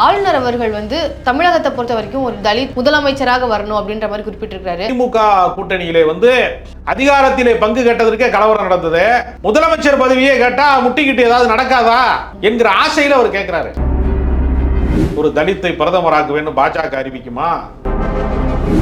ஆளுநர் அவர்கள் வந்து தமிழகத்தை பொறுத்த வரைக்கும் ஒரு தலித் முதலமைச்சராக வரணும் அப்படின்ற மாதிரி குறிப்பிட்டிருக்காரு திமுக கூட்டணியிலே வந்து அதிகாரத்திலே பங்கு கேட்டதற்கே கலவரம் நடந்தது. முதலமைச்சர் பதவியே கேட்டா முட்டிக்கிட்டு ஏதாவது நடக்காதா என்கிற ஆசையில அவர் கேட்கிறாரு ஒரு தலித்தை பிரதமராக்க வேண்டும் பாஜக அறிவிக்குமா?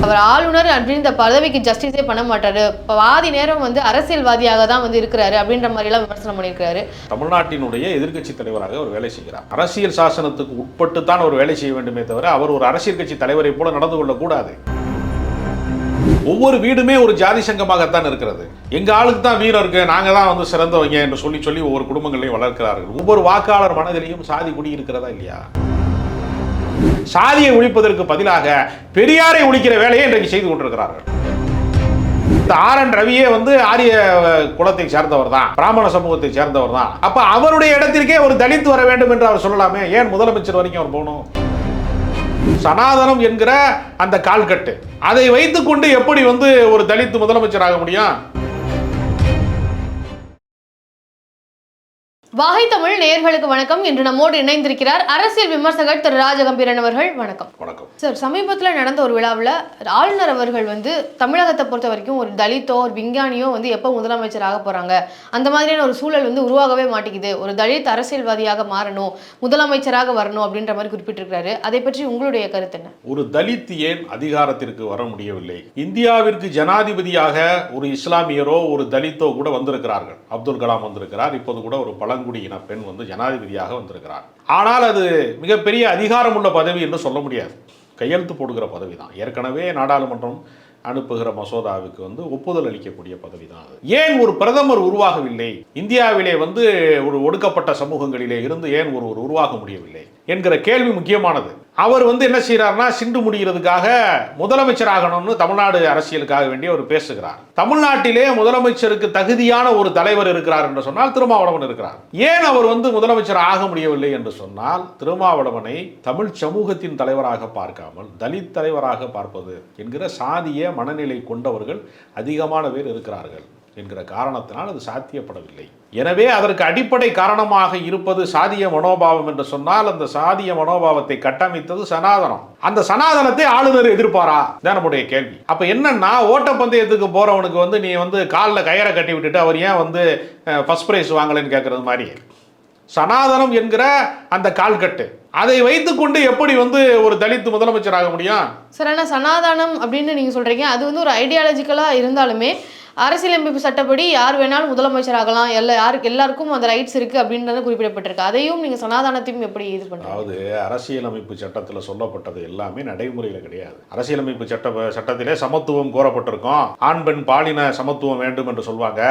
அவர் ஆளுநர் அப்படின்ற பதவிக்கு ஜஸ்டிஸே பண்ண மாட்டாரு. பாதி நேரம் வந்து அரசியல்வாதியாக தான் வந்து இருக்கிறாரு அப்படின்ற மாதிரி எல்லாம் விமர்சனம் பண்ணியிருக்காரு. தமிழ்நாட்டினுடைய எதிர்க்கட்சி தலைவராக அவர் வேலை செய்கிறார். அரசியல் சாசனத்துக்கு உட்பட்டு தான் அவர் வேலை செய்ய வேண்டுமே தவிர அவர் ஒரு அரசியல் கட்சி தலைவரை போல நடந்து கொள்ளக்கூடாது. ஒவ்வொரு வீடுமே ஒரு ஜாதி சங்கமாகத்தான் இருக்கிறது. எங்க ஆளுக்கு தான் வீரம் இருக்கு நாங்க தான் வந்து சிறந்தவங்க என்று சொல்லி சொல்லி ஒவ்வொரு குடும்பங்களையும் வளர்க்கிறார்கள். ஒவ்வொரு வாக்காளர் மனதிலையும் சாதி குடி இருக்கிறதா இல்லையா? சாதியை ஒழிப்பதற்கு பதிலாக பெரியாரை ஒழிக்கிற வேலையை இன்றைக்கு செய்து கொண்டிருக்கிறார்கள். இந்த ஆர் என் ரவியே வந்து ஆரிய குலத்தை சேர்ந்தவர் தான் பிராமண சமூகத்தை சேர்ந்தவர் தான். அப்ப அவருடைய இடத்திற்கே ஒரு தலித் வர வேண்டும் என்று அவர் சொல்லலாமே? ஏன் முதலமைச்சர் வரைக்கும் அவர் போகணும்? சனாதனம் என்கிற அந்த கால்கட்டு அதை வைத்துக்கொண்டு எப்படி வந்து ஒரு தலித் முதலமைச்சர் ஆக முடியும்? வாகை தமிழ் நேயர்களுக்கு வணக்கம். இன்று நம்மோடு இணைந்திருக்கிறார் அரசியல் விமர்சகர் திரு ராஜகம்பீரன் அவர்கள். வணக்கம். வணக்கம். சார் சமீபத்தில் நடந்த ஒரு விழாவில் ஆளுநர் அவர்கள் வந்து தமிழகத்தை பொறுத்த வரைக்கும் ஒரு தலித்தோ ஒரு விஞ்ஞானியோ வந்து எப்போ முதலமைச்சர் ஆக போகிறாங்க அந்த மாதிரியான ஒரு சூழல் வந்து உருவாகவே மாட்டேங்குது. ஒரு தலித் அரசியல்வாதியாக மாறணும் முதலமைச்சராக வரணும் அப்படின்ற மாதிரி குறிப்பிட்டிருக்கிறாரு. அதை பற்றி உங்களுடைய கருத்து என்ன? ஒரு தலித் ஏன் அதிகாரத்திற்கு வர முடியவில்லை? இந்தியாவிற்கு ஜனாதிபதியாக ஒரு இஸ்லாமியரோ ஒரு தலித்தோ கூட வந்திருக்கிறார்கள். அப்துல் கலாம் வந்திருக்கிறார். இப்போது கூட ஒரு பழங்குடியின பெண் வந்து ஜனாதிபதியாக வந்திருக்கிறார். ஆனால் அது மிகப்பெரிய அதிகாரமுள்ள பதவி என்று சொல்ல முடியாது. கையெழுத்து போடுகிற பதவி தான் ஏற்கனவே நாடாளுமன்றம் அனுப்புகிற மசோதாவுக்கு வந்து ஒப்புதல் அளிக்கக்கூடிய பதவி தான் அது. ஏன் ஒரு பிரதமர் உருவாகவில்லை? இந்தியாவிலே வந்து ஒரு ஒடுக்கப்பட்ட சமூகங்களிலே இருந்து ஏன் ஒருவர் உருவாக முடியவில்லை? என்கிற கேள்வி முக்கியமானது. அவர் வந்து என்ன செய்கிறார்னா சிண்டு முடிகிறதுக்காக முதலமைச்சர் ஆகணும்னு தமிழ்நாடு அரசியலுக்காக வேண்டிய ஒரு பேசுகிறார். தமிழ்நாட்டிலே முதலமைச்சருக்கு தகுதியான ஒரு தலைவர் இருக்கிறார் என்று சொன்னால் திருமாவளவன் இருக்கிறார். ஏன் அவர் வந்து முதலமைச்சர் ஆக முடியவில்லை என்று சொன்னால் திருமாவளவனை தமிழ் சமூகத்தின் தலைவராக பார்க்காமல் தலித் தலைவராக பார்ப்பது என்கிற சாதிய மனநிலை கொண்டவர்கள் அதிகமான பேர் இருக்கிறார்கள். என்கிற காரணத்தினால் அது சாத்தியப்படவில்லை. எனவே அதற்கு அடிப்படை காரணமாக இருப்பது சாதிய மனோபாவம் என்று சொன்னால் அந்த சாதிய மனோபாவத்தை கட்டமைத்தது சனாதனம். அந்த சனாதனத்தை ஆளுநர் எதிர்ப்பாரா? தான் நம்முடைய கேள்வி. அப்ப என்னன்னா ஓட்டப்பந்தயத்துக்கு போறவனுக்கு வந்து நீ வந்து காலில் கயிறை கட்டி விட்டுட்டு அவர் ஏன் வந்து ஃபர்ஸ்ட் பிரைஸ் வாங்கலைன்னு கேட்கறது மாதிரி சனாதனம் என்கிற அந்த கால்கட்டு. அதை வைத்துக்கொண்டு எப்படி வந்து ஒரு தலித் முதலமைச்சர் ஆக முடியும்? சார் ஆனால் சனாதானம் அப்படின்னு நீங்கள் சொல்கிறீங்க அது வந்து ஒரு ஐடியாலஜிக்கலாக இருந்தாலுமே அரசியலமைப்பு சட்டப்படி யார் வேணாலும் முதலமைச்சர் ஆகலாம் எல்லா யாருக்கு எல்லாருக்கும் அந்த ரைட்ஸ் இருக்குது அப்படின்றது குறிப்பிடப்பட்டிருக்கு. அதையும் நீங்கள் சனாதானத்தையும் எப்படி இது பண்ணுறீங்க அதாவது அரசியலமைப்பு சட்டத்தில் சொல்லப்பட்டது எல்லாமே நடைமுறையில் கிடையாது. அரசியலமைப்பு சட்ட சட்டத்திலே சமத்துவம் கோரப்பட்டிருக்கும். ஆண் பெண் பாலின சமத்துவம் வேண்டும் என்று சொல்வாங்க.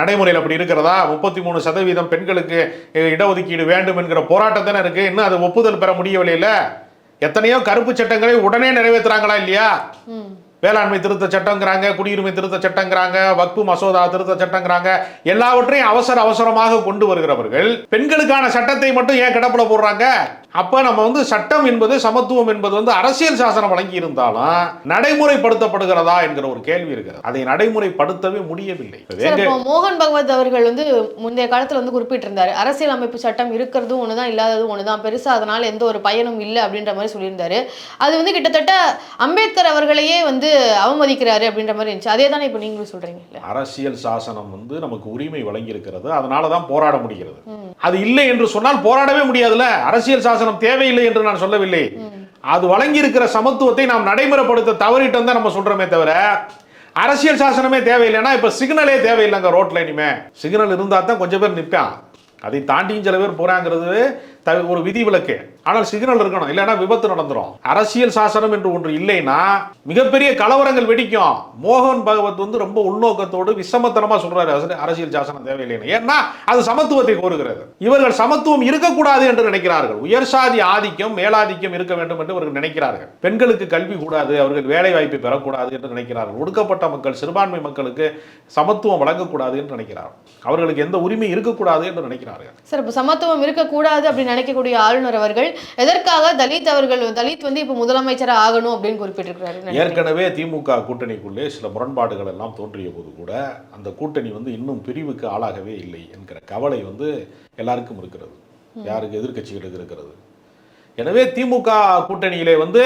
நடைமுறையில் அப்படி இருக்கிறதா? முப்பத்தி மூணு சதவீதம் பெண்களுக்கு இடஒதுக்கீடு வேண்டும் என்கிற போராட்டம் தானே இருக்கு? இன்னும் அது ஒப்புதல் பெற முடியவில்லை எத்தனையோ கருப்பு சட்டங்களை உடனே நிறைவேற்றுறாங்களா இல்லையா? வேளாண்மை திருத்த சட்டங்கிறாங்க குடியுரிமை திருத்த சட்டங்கிறாங்க வக்பு மசோதா திருத்த சட்டங்கிறாங்க எல்லாவற்றையும் அவசர அவசரமாக கொண்டு வருகிறவர்கள் பெண்களுக்கான சட்டத்தை மட்டும் ஏன் கிடப்புல போடுறாங்க? அப்ப நம்ம வந்து சட்டம் என்பது சமத்துவம் என்பது வந்து அரசியல் சாசனம் வழங்கி இருந்தாலும் நடைமுறைப்படுத்தப்படுகிறதா என்கிற ஒரு கேள்வி இருக்கிறது அதை நடைமுறைப்படுத்தவே முடியவில்லை. மோகன் பகவத் அவர்கள் வந்து முந்தைய காலத்தில் வந்து குறிப்பிட்டிருந்தாரு அரசியல் அமைப்பு சட்டம் இருக்கிறதும் ஒன்று தான் இல்லாததும் ஒன்று தான் பெருசாக அதனால் எந்த ஒரு பயனும் இல்லை அப்படின்ற மாதிரி சொல்லியிருந்தாரு. அது வந்து கிட்டத்தட்ட அம்பேத்கர் அவர்களையே வந்து அவமதிக்கிறாரு அப்படின்ற மாதிரி இருந்துச்சு. அதே தானே இப்போ நீங்களும் சொல்கிறீங்க அரசியல் சாசனம் வந்து நமக்கு உரிமை வழங்கி இருக்கிறது அதனால தான் போராட முடிகிறது. அது இல்லை என்று சொன்னால் போராடவே முடியாதுல்ல. அரசியல் சாசனம் தேவையில்லை என்று நான் சொல்லவில்லை. அது வழங்கி இருக்கிற சமத்துவத்தை நாம் நடைமுறைப்படுத்த தவறிட்டோம் தான் நம்ம சொல்றோமே தவிர அரசியல் சாசனமே தேவையில்லைன்னா இப்ப சிக்னலே தேவையில்லைங்க ரோட்ல இனிமே. சிக்னல் இருந்தா தான் கொஞ்சம் பேர் நிற்பான் அதை தாண்டியும் சில பேர் போறாங்கிறது த- ஒரு விதி விலக்கு ஆனால் சிக்னல் இருக்கணும் இல்லைன்னா விபத்து நடந்துடும் அரசியல் சாசனம் என்று ஒன்று இல்லைன்னா மிகப்பெரிய கலவரங்கள் வெடிக்கும். மோகன் பகவத் வந்து ரொம்ப உள்நோக்கத்தோடு விஷமத்தனமா சொல்றாரு அரசியல் சாசனம் தேவையில்லைன்னு. ஏன்னா அது சமத்துவத்தை கோருகிறது. இவர்கள் சமத்துவம் இருக்கக்கூடாது என்று நினைக்கிறார்கள். உயர் சாதி ஆதிக்கம் மேலாதிக்கம் இருக்க வேண்டும் என்று அவர்கள் நினைக்கிறார்கள். பெண்களுக்கு கல்வி கூடாது அவர்கள் வேலை வாய்ப்பை பெறக்கூடாது என்று நினைக்கிறார்கள். ஒடுக்கப்பட்ட மக்கள் சிறுபான்மை மக்களுக்கு சமத்துவம் வழங்கக்கூடாது என்று நினைக்கிறார்கள். அவர்களுக்கு எந்த உரிமை இருக்கக்கூடாது என்று நினைக்கிறார்கள். சார் இப்போ சமத்துவம் இருக்கக்கூடாது அப்படின்னு நினைக்கக்கூடிய ஆளுநர் அவர்கள் எதற்காக தலித் அவர்கள் தலித் வந்து இப்போ முதலமைச்சராக ஆகணும் அப்படின்னு குறிப்பிட்டிருக்கிறாரு. ஏற்கனவே திமுக கூட்டணிக்குள்ளே சில முரண்பாடுகள் எல்லாம் தோன்றிய போது கூட அந்த கூட்டணி வந்து இன்னும் பிரிவுக்கு ஆளாகவே இல்லை என்கிற கவலை வந்து எல்லாருக்கும் இருக்கிறது. யாருக்கு எதிர்க்கட்சிகளுக்கு இருக்கிறது எனவே திமுக கூட்டணியிலே வந்து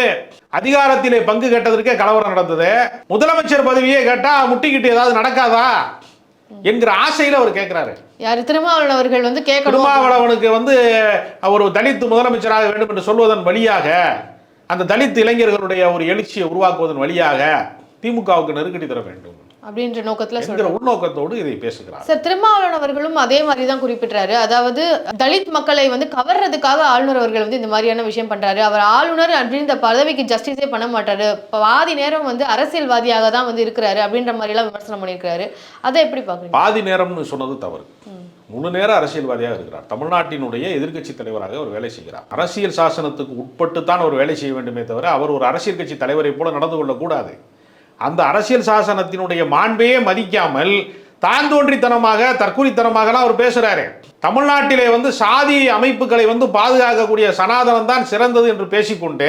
அதிகாரத்திலே பங்கு கேட்டதற்கே கலவரம் நடந்தது. முதலமைச்சர் பதவியே கேட்டா முட்டிக்கிட்டு ஏதாவது நடக்காதா? என்கிற ஆசையில அவர் கேட்கிறாரு யாரு? திருமாவளவன் அவர்கள் வந்து கேட்கணும். திருமாவளவனுக்கு வந்து ஒரு தலித் முதலமைச்சராக வேண்டும் என்று சொல்வதன் வழியாக அந்த தலித் இளைஞர்களுடைய ஒரு எழுச்சியை உருவாக்குவதன் வழியாக திமுகவுக்கு நெருக்கடி தர வேண்டும். அப்படின்ற நோக்கத்துல சொல்றாரு என்கிற உள்நோக்கத்தோடு இதை பேசுகிறார். சார் திருமாவளவன் அவர்களும் அதே மாதிரி தான் குறிப்பிட்டாரு அதாவது தலித் மக்களை வந்து கவர்றதுக்காக ஆளுநர் அவர்கள் வந்து இந்த மாதிரியான விஷயம் பண்றாரு. அவர் ஆளுநர் அப்படின்ற பதவிக்கு ஜஸ்டிஸே பண்ண மாட்டாரு. பாதி நேரம் வந்து அரசியல்வாதியாக தான் வந்து இருக்கிறாரு அப்படின்ற மாதிரி எல்லாம் விமர்சனம் பண்ணியிருக்காரு அதை எப்படி பாக்குறீங்க பாதி நேரம்னு சொன்னது தவறு. முழு நேர அரசியல்வாதியாக இருக்கிறார். தமிழ்நாட்டினுடைய எதிர்க்கட்சி தலைவராக அவர் வேலை செய்கிறார். அரசியல் சாசனத்துக்கு உட்பட்டு தான் அவர் வேலை செய்ய வேண்டுமே தவிர அவர் ஒரு அரசியல் கட்சி தலைவரை போல நடந்து கொள்ளக்கூடாது. அந்த அரசியல் சாசனத்தினுடைய மாண்பையே மதிக்காமல் தான் தோன்றித்தனமாக தற்கொலைத்தனமாகலாம் அவர் பேசுறாரு. தமிழ்நாட்டிலே வந்து சாதி அமைப்புகளை வந்து பாதுகாக்கக்கூடிய சனாதனம் தான் சிறந்தது என்று பேசிக்கொண்டு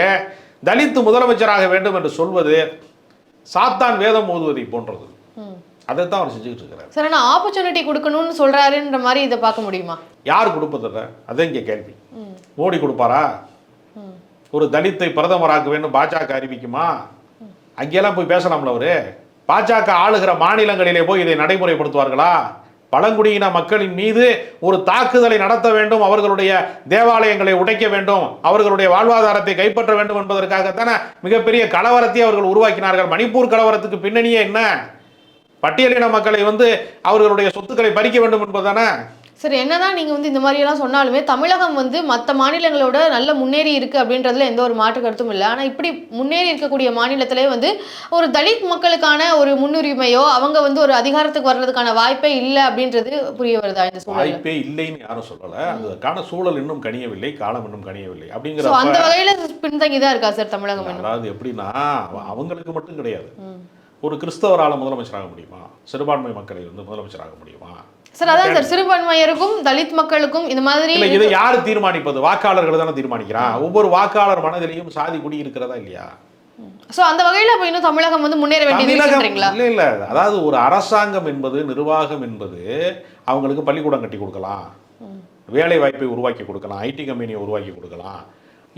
தலித் முதலமைச்சராக வேண்டும் என்று சொல்வது சாத்தான் வேதம் ஓதுவதை போன்றது. ம். அதைத்தான் அவர் செஞ்சுக்கிட்டு இருக்கிறார். சார் ஆனா ஆப்பர்ச்சுனிட்டி கொடுக்கணும்னு சொல்றாருன்ற மாதிரி இதை பார்க்க முடியுமா? யார் கொடுப்பதில்ல? அதான் இங்கே கேள்வி. மோடி கொடுப்பாரா. ஒரு தலித்தை பிரதமராக்க வேண்டும் பாஜக அறிவிக்குமா? அங்கெல்லாம் போய் பேசலாம்ல அவரு? பாஜக ஆளுகிற மாநிலங்களிலே போய் இதை நடைமுறைப்படுத்துவார்களா? பழங்குடியின மக்களின் மீது ஒரு தாக்குதலை நடத்த வேண்டும் அவர்களுடைய தேவாலயங்களை உடைக்க வேண்டும் அவர்களுடைய வாழ்வாதாரத்தை கைப்பற்ற வேண்டும் என்பதற்காகத்தானே மிகப்பெரிய கலவரத்தை அவர்கள் உருவாக்கினார்கள். மணிப்பூர் கலவரத்துக்கு பின்னணியே என்ன? பட்டியலின மக்களை வந்து அவர்களுடைய சொத்துக்களை பறிக்க வேண்டும் என்பதுதானே? சரி என்னதான் நீங்க வந்து இந்த மாதிரி எல்லாம் சொன்னாலுமே தமிழகம் வந்து மற்ற மாநிலங்களோட நல்ல முன்னேறி இருக்கு அப்படின்றதுல எந்த ஒரு மாற்று கருத்தும் இல்லை. ஆனா இப்படி முன்னேறி இருக்கக்கூடிய மாநிலத்திலே வந்து ஒரு தலித் மக்களுக்கான ஒரு முன்னுரிமையோ அவங்க வந்து ஒரு அதிகாரத்துக்கு வர்றதுக்கான வாய்ப்பே இல்லை அப்படின்றது புரிய வருதா இந்த சூழல்ல? வாய்ப்பே இல்லைன்னு யாரும் சொல்லல. அதுக்கான சூழல் இன்னும் கனியவில்லை காலம் இன்னும் கனியவில்லை ஸோ அப்படிங்கிறப்ப அந்த வகையில பின்தங்கி தான் இருக்கா சார் தமிழகம் அதாவது எப்படின்னா அவ- அவங்களுக்கு மட்டும் கிடையாது. ஒரு கிறிஸ்தவரால முதலமைச்சராக முடியுமா? சிறுபான்மை மக்களை வந்து முதலமைச்சராக முடியுமா? சார் அதான் சார் சிறுபான்மையருக்கும் தலித் மக்களுக்கும் இந்த மாதிரி இதை யாரு தீர்மானிப்பது? வாக்காளர்கள் தானே தீர்மானிக்கிறான். ஒவ்வொரு வாக்காளர் மனதிலையும் சாதி குடி இருக்கிறதா இல்லையா? சோ அந்த வகையில அப்ப இன்னும் தமிழகம் வந்து முன்னேற வேண்டியது இல்ல இல்ல. அதாவது ஒரு அரசாங்கம் என்பது நிர்வாகம் என்பது அவங்களுக்கு பள்ளிக்கூடம் கட்டி கொடுக்கலாம். வேலை வாய்ப்பை உருவாக்கி கொடுக்கலாம். ஐடி கம்பெனியை உருவாக்கி கொடுக்கலாம்.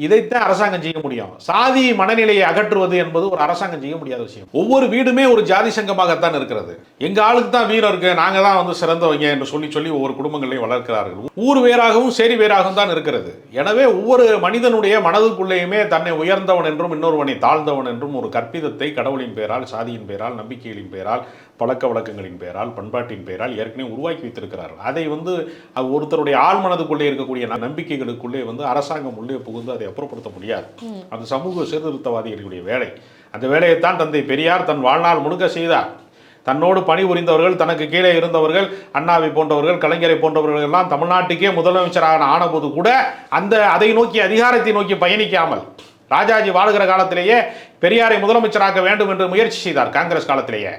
இதைத்தான் அரசாங்கம் செய்ய முடியும். சாதி மனநிலையை அகற்றுவது என்பது ஒரு அரசாங்கம் செய்ய முடியாத விஷயம். ஒவ்வொரு வீடுமே ஒரு ஜாதி சங்கமாகத்தான் இருக்கிறது. எங்க ஆளுக்கு தான் வீரம் இருக்கு நாங்க தான் வந்து சிறந்தவங்க என்று சொல்லி சொல்லி ஒவ்வொரு குடும்பங்களையும் வளர்க்கிறார்கள். ஊர் வேறாகவும் சேரி வேறாகவும் தான் இருக்கிறது. எனவே ஒவ்வொரு மனிதனுடைய மனதுக்குள்ளேயுமே தன்னை உயர்ந்தவன் என்றும் இன்னொருவனை தாழ்ந்தவன் என்றும் ஒரு கற்பிதத்தை கடவுளின் பெயரால் சாதியின் பெயரால் நம்பிக்கைகளின் பெயரால் பழக்க வழக்கங்களின் பெயரால் பண்பாட்டின் பெயரால் ஏற்கனவே உருவாக்கி வைத்திருக்கிறார்கள். அதை வந்து ஒருத்தருடைய ஆழ் மனதுக்குள்ளே இருக்கக்கூடிய நம்பிக்கைகளுக்குள்ளே வந்து அரசாங்கம் உள்ளே புகுந்து அதை அப்புறப்படுத்த முடியாது. அந்த சமூக சீர்திருத்தவாதிகளுடைய வேலை. அந்த வேலையைத்தான் தந்தை பெரியார் தன் வாழ்நாள் முழுக்க செய்தார். தன்னோடு பணிபுரிந்தவர்கள் தனக்கு கீழே இருந்தவர்கள் அண்ணாவை போன்றவர்கள் கலைஞரை போன்றவர்கள் எல்லாம் தமிழ்நாட்டுக்கே முதலமைச்சராக ஆனபோது கூட அந்த அதை நோக்கி அதிகாரத்தை நோக்கி பயணிக்காமல் ராஜாஜி வாழுகிற காலத்திலேயே பெரியாரை முதலமைச்சராக்க வேண்டும் என்று முயற்சி செய்தார் காங்கிரஸ் காலத்திலேயே.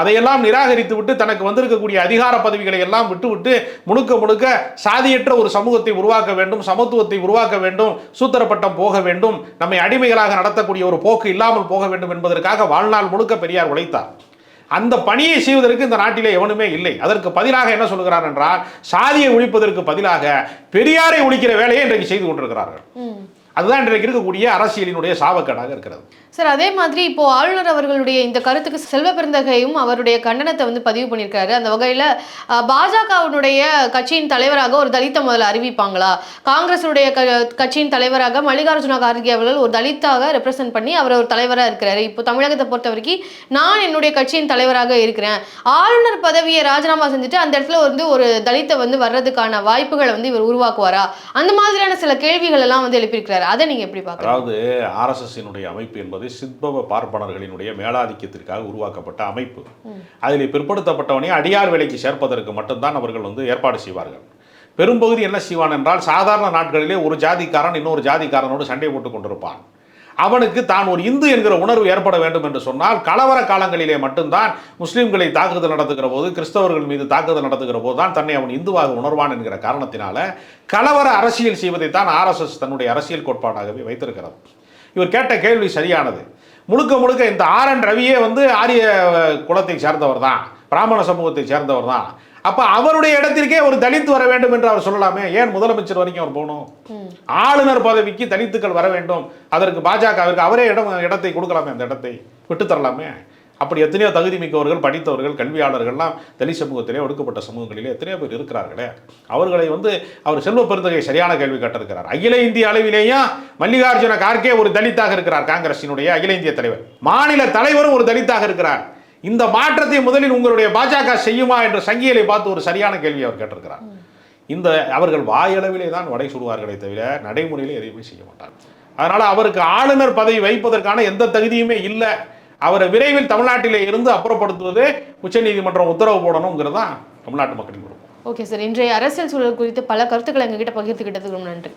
அதையெல்லாம் நிராகரித்து விட்டு தனக்கு வந்திருக்கக்கூடிய அதிகார பதவிகளை எல்லாம் விட்டுவிட்டு முழுக்க முழுக்க சாதியற்ற ஒரு சமூகத்தை உருவாக்க வேண்டும் சமத்துவத்தை உருவாக்க வேண்டும் சூத்திரப்பட்டம் போக வேண்டும் நம்மை அடிமைகளாக நடத்தக்கூடிய ஒரு போக்கு இல்லாமல் போக வேண்டும் என்பதற்காக வாழ்நாள் முழுக்க பெரியார் உழைத்தார். அந்த பணியை செய்வதற்கு இந்த நாட்டிலே எவனுமே இல்லை. அதற்கு பதிலாக என்ன சொல்கிறார் என்றால் சாதியை ஒழிப்பதற்கு பதிலாக பெரியாரை ஒழிக்கிற வேலையை இன்றைக்கு செய்து கொண்டிருக்கிறார்கள். அதுதான் இன்றைக்கு இருக்கக்கூடிய அரசியலினுடைய சாவக்கேடாக இருக்கிறது. சார் அதே மாதிரி இப்போ ஆளுநர் அவர்களுடைய இந்த கருத்துக்கு செல்வ பெருந்தகையும் அவருடைய கண்டனத்தை வந்து பதிவு பண்ணியிருக்காரு. அந்த வகையில் பாஜகவினுடைய கட்சியின் தலைவராக ஒரு தலித்தை முதல்ல அறிவிப்பாங்களா? காங்கிரஸுடைய க கட்சியின் தலைவராக மல்லிகார்ஜுன கார்கே அவர்கள் ஒரு தலித்தாக ரெப்ரசென்ட் பண்ணி அவர் ஒரு தலைவராக இருக்கிறாரு. இப்போ தமிழகத்தை பொறுத்த வரைக்கும் நான் என்னுடைய கட்சியின் தலைவராக இருக்கிறேன். ஆளுநர் பதவியை ராஜினாமா செஞ்சுட்டு அந்த இடத்துல வந்து ஒரு தலித்தை வந்து வர்றதுக்கான வாய்ப்புகளை வந்து இவர் உருவாக்குவாரா? அந்த மாதிரியான சில கேள்விகள் எல்லாம் வந்து எழுப்பியிருக்கிறார். அதை நீங்க எப்படி பார்க்குறீங்க? அதாவது ஆர்எஸ்எஸ்ஸினுடைய அமைப்பு என்பது சித்பவ பார்ப்பனர்களினுடைய மேலாதிக்கத்திற்காக உருவாக்கப்பட்ட அமைப்பு. அதில் பிற்படுத்தப்பட்டவனை அடியார் வேலைக்கு சேர்ப்பதற்கு மட்டும்தான் அவர்கள் வந்து ஏற்பாடு செய்வார்கள். பெரும்பகுதி என்ன செய்வான் என்றால் சாதாரண நாட்களிலே ஒரு ஜாதிக்காரன் இன்னொரு ஜாதிக்காரனோடு சண்டை போட்டுக் கொண்டிருப்பான். அவனுக்கு தான் ஒரு இந்து என்கிற உணர்வு ஏற்பட வேண்டும் என்று சொன்னால் கலவர காலங்களிலே மட்டும்தான் முஸ்லீம்களை தாக்குதல் நடத்துகிற போது கிறிஸ்தவர்கள் மீது தாக்குதல் நடத்துகிற போது தான் தன்னை அவன் இந்துவாக உணர்வான் என்கிற காரணத்தினால கலவர அரசியல் செய்வதைத்தான் ஆர்எஸ்எஸ் தன்னுடைய அரசியல் கோட்பாடாகவே வைத்திருக்கிறது. இவர் கேட்ட கேள்வி சரியானது. முழுக்க முழுக்க இந்த ஆர் என் ரவியே வந்து ஆரிய குலத்தை சேர்ந்தவர் தான் பிராமண சமூகத்தை சேர்ந்தவர் தான். அப்ப அவருடைய இடத்திற்கே ஒரு தலித் வர வேண்டும் என்று அவர் சொல்லலாமே. ஏன் முதலமைச்சர் வரைக்கும் அவர் போகணும்? ஆளுநர் பதவிக்கு தலித்துக்கள் வர வேண்டும். அதற்கு பாஜகவிற்கு அவரே இடம் இடத்தை கொடுக்கலாமே அந்த இடத்தை. விட்டு தரலாமே. அப்படி எத்தனையோ தகுதி மிக்கவர்கள் படித்தவர்கள் கல்வியாளர்கள்லாம் தலித் சமூகத்திலே ஒடுக்கப்பட்ட சமூகங்களிலே எத்தனையோ பேர் இருக்கிறார்களே. அவர்களை வந்து அவர் செல்வ பெருந்தகை சரியான கேள்வி கேட்டிருக்கிறார். அகில இந்திய அளவிலேயும் மல்லிகார்ஜுன கார்கே ஒரு தலித்தாக இருக்கிறார் காங்கிரசினுடைய அகில இந்திய தலைவர். மாநில தலைவரும் ஒரு தலித்தாக இருக்கிறார். இந்த மாற்றத்தை முதலில் உங்களுடைய பாஜக செய்யுமா என்ற சங்கியலை பார்த்து ஒரு சரியான கேள்வி அவர் கேட்டிருக்கிறார். இந்த அவர்கள் வாயளவிலே தான் வடை சுடுவார்களே தவிர நடைமுறையிலே எதையுமே செய்ய மாட்டார் அதனால் அவருக்கு ஆளுநர் பதவி வைப்பதற்கான எந்த தகுதியுமே இல்லை. அவரை விரைவில் தமிழ்நாட்டிலே இருந்து அப்புறப்படுத்துவது உச்சநீதிமன்றம் உத்தரவு போடணுங்கிறது தான் தமிழ்நாட்டு மக்களின் விருப்பம். ஓகே சார் இன்றைய அரசியல் சூழல் குறித்து பல கருத்துக்களை எங்ககிட்ட பகிர்ந்துக்கிட்டதுக்கு நன்றி.